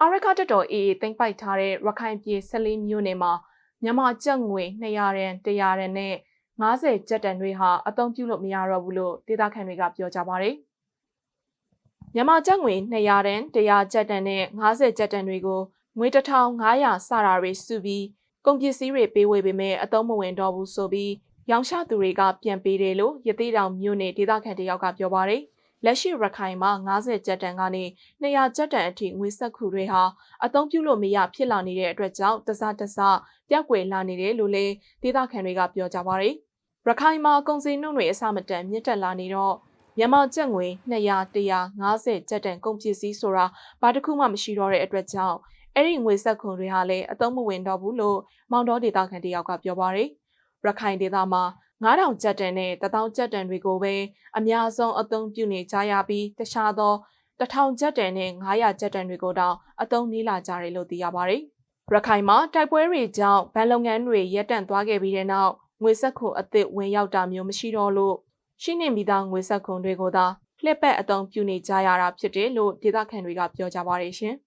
အာရခတက်တော် AA သိမ်းပိုက်ထားတဲ့ရခိုင်ပြည်14မြို့နယ်မှာမြန်မာကျပ်ငွေ200ရန်100ရန်နဲ့90ကျပ်တန်တွေဟာအသုံးပြုလို့မရတော့ဘူးလို့ဒေသခံတွေကပြောကြပါတယ်။မြန်မာကျပ်ငွေ200ရန်100ကျပ်တန်နဲ့90ကျပ်တန်တွေကိုငွေ1500စတာတွေစုပြီးကုန်ပစ္စည်းတွေပေးဝေပေမဲ့အသုံးမဝင်တော့ဘူးဆိုပြီးရောင်းချသူတွေကပြန်ပေးတယ်လို့ရသေးတောင်မြို့နယ်ဒေသခံတယောက်ကပြောပါတယ်။ လက်ရှိရခိုင်မှာ90ကျပ်တန်ကနေ200ကျပ်တန်အထိငွေဆက်ခုတွေဟာအသုံးပြုလို့မရဖြစ်လာနေတဲ့အတွက်ကြောင့်တစတစပြောက်ွယ်လာနေတယ်လို့လည်းဒေသခံတွေကပြောကြပါတယ်။ရခိုင်မှာကုန်စည်နှုန်းတွေအဆမတန်မြင့်တက်လာနေတော့မြန်မာကျပ်ငွေ200 150ကျပ်တန်ကုန်ပစ္စည်းဆိုတာဘာတစ်ခုမှမရှိတော့တဲ့အတွက်ကြောင့်အဲ့ဒီငွေဆက်ခွန်တွေဟာလည်းအသုံးမဝင်တော့ဘူးလို့မောင်တော်ဒေသခံတယောက်ကပြောပါတယ်။ရခိုင်ဒေသမှာ 9000ကျပ်တန်နဲ့1000ကျပ်တန်တွေကိုပဲအများဆုံးအသုံးပြုနေကြရပြီးတခြားသော1000ကျပ်တန်နဲ့900ကျပ်တန်တွေကိုတောင်အသုံးနေလာကြတယ်လို့သိရပါတယ်။ရခိုင်မှာတိုက်ပွဲတွေကြောင့်ဗန်လုပ်ငန်းတွေရပ်တန့်သွားခဲ့ပြီးတဲ့နောက်ငွေဆက်ခွန်အသစ်ဝင်ရောက်တာမျိုးမရှိတော့လို့ရှိနေမိသားငွေဆက်ခွန်တွေကိုသာလှည့်ပတ်အသုံးပြုနေကြရတာဖြစ်တယ်လို့ဒေသခံတွေကပြောကြပါတယ်ရှင်။